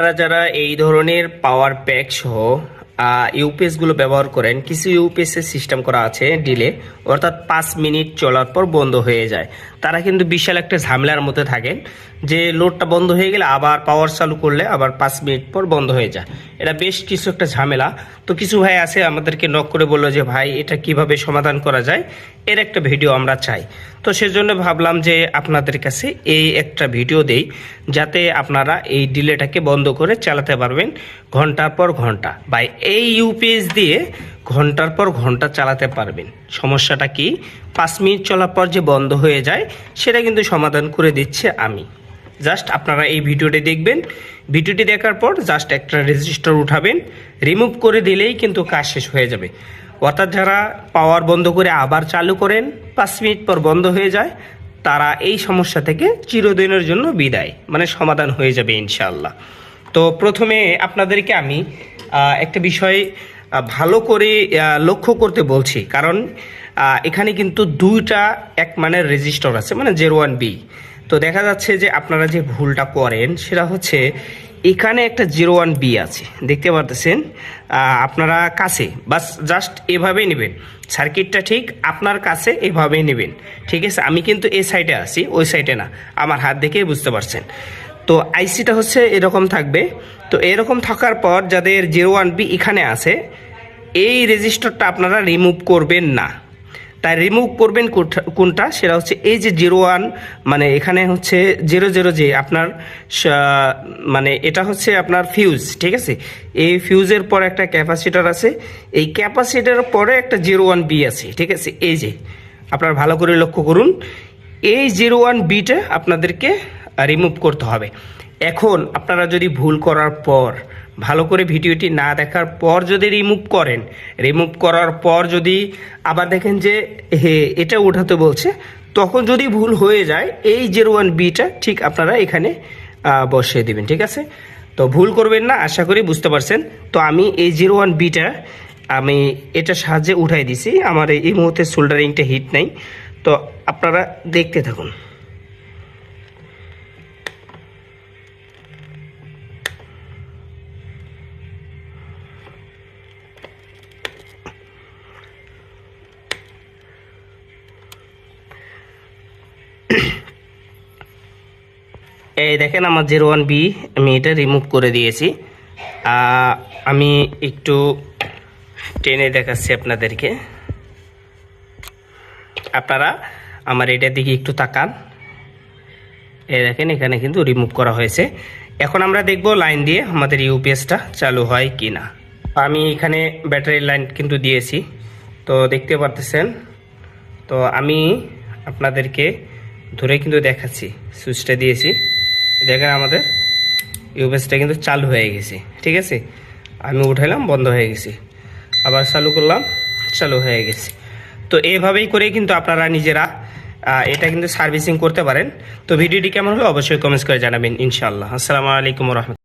আপনারা যারা এই ধরনের পাওয়ার প্যাক সহ ইউপিএসগুলো ব্যবহার করেন, কিছু ইউপিএস এর সিস্টেম করা আছে ডিলে অর্থাৎ পাঁচ মিনিট চলার পর বন্ধ হয়ে যায়। তারা কিন্তু বিশাল একটা ঝামেলার মধ্যে থাকেন, যে লোডটা বন্ধ হয়ে গেলে আবার পাওয়ার চালু করলে আবার পাঁচ মিনিট পর বন্ধ হয়ে যায়। এটা বেশ কিছু একটা ঝামেলা। তো কিছু ভাই আছে আমাদেরকে নক করে বলল যে, ভাই, এটা কীভাবে সমাধান করা যায়? এর একটা ভিডিও আমরা চাই। তো সেজন্য ভাবলাম যে, আপনাদের কাছে এই একটা ভিডিও দেই, যাতে আপনারা এই ডিলেটাকে বন্ধ করে চালাতে পারবেন ঘণ্টার পর ঘণ্টা বা এই ইউপিএস দিয়ে ঘণ্টার পর ঘণ্টা চালাতে পারবেন। সমস্যাটা কি? পাঁচ মিনিট চলার পর যে বন্ধ হয়ে যায়, সেটা কিন্তু সমাধান করে দিচ্ছে আমি। জাস্ট আপনারা এই ভিডিওটি দেখবেন। ভিডিওটি দেখার পর জাস্ট একটা রেজিস্টার উঠাবেন। রিমুভ করে দিলেই কিন্তু কাজ শেষ হয়ে যাবে। অর্থাৎ যারা পাওয়ার বন্ধ করে আবার চালু করেন, পাঁচ মিনিট পর বন্ধ হয়ে যায়, তারা এই সমস্যা থেকে চিরদিনের জন্য বিদায়। মানে সমাধান হয়ে যাবে ইনশাআল্লাহ। তো প্রথমে আপনাদেরকে আমি একটা বিষয় ভালো করে লক্ষ্য করতে বলছি। কারণ এখানে কিন্তু দুইটা এক মানের রেজিস্টার আছে মানে জেরো ওয়ান বি। তো দেখা যাচ্ছে যে আপনারা যে ভুলটা করেন, সেটা হচ্ছে এখানে একটা জিরো ওয়ান বি আছে। দেখতে পারতেছেন? আপনারা কাছে, বাস জাস্ট এভাবেই নেবেন। সার্কিটটা ঠিক আপনার কাছে এভাবেই নেবেন। ঠিক আছে? আমি কিন্তু এই সাইডে আছি, ওই সাইডে না। আমার হাত দেখেই বুঝতে পারছেন। তো আইসিটা হচ্ছে এরকম থাকবে। তো এরকম থাকার পর যাদের জিরো ওয়ান বি এখানে আছে, এই রেজিস্টারটা আপনারা রিমুভ করবেন না। তাই রিমুভ করবেন কোনটা? সেটা হচ্ছে এই যে জিরো ওয়ান মানে এখানে হচ্ছে জিরো জিরো যে আপনার মানে এটা হচ্ছে আপনার ফিউজ ঠিক আছে? এই ফিউজের পরে একটা ক্যাপাসিটার আছে, এই ক্যাপাসিটার পরে একটা জিরো ওয়ান বি আছে, ঠিক আছে? এই যে, আপনার ভালো করে লক্ষ্য করুন। এই জিরো ওয়ান বিটা আপনাদেরকে রিমুভ করতে হবে। এখন আপনারা যদি ভুল করার পর, ভালো করে ভিডিওটি না দেখার পর যদি রিমুভ করেন রিমুভ করার পর যদি আবার দেখেন যে, হে, এটা উঠাতে বলছে, তখন যদি ভুল হয়ে যায়, এই জিরো ওয়ান বিটা ঠিক আপনারা এখানে বসিয়ে দেবেন, ঠিক আছে? তো ভুল করবেন না, আশা করি বুঝতে পারছেন। তো আমি এই জিরো ওয়ান বিটা আমি এটা সাহায্যে উঠাই দিছি। আমার এই মুহূর্তে সোল্ডারিংটা হিট নাই। তো আপনারা দেখতে থাকুন। এই দেখেন আমার জিরো ওয়ান বি, আমি এটা রিমুভ করে দিয়েছি। আমি একটু টেনে দেখাচ্ছি আপনাদেরকে। আপনারা আমার এটার দিকে একটু তাকান। এই দেখেন, এখানে কিন্তু রিমুভ করা হয়েছে। এখন আমরা দেখব লাইন দিয়ে আমাদের ইউপিএসটা চালু হয় কি না আমি এখানে ব্যাটারি লাইন কিন্তু দিয়েছি। তো দেখতে পারতেছেন? তো আমি আপনাদেরকে ধরে কিন্তু দেখাচ্ছি। সুইচটা দিয়েছি। দেখেন আমাদের ইউপিএসটা কিন্তু চালু হয়ে গেছে, ঠিক আছে? আমি উঠাইলাম, বন্ধ হয়ে গেছে। আবার চালু করলাম, চালু হয়ে গেছে। তো এভাবেই করে কিন্তু আপনারা নিজেরা এটা কিন্তু সার্ভিসিং করতে পারেন। তো ভিডিওটি কেমন হলো অবশ্যই কমেন্টস করে জানাবেন, ইনশাআল্লাহ। আসসালামু আলাইকুম রহমতুল্লাহ।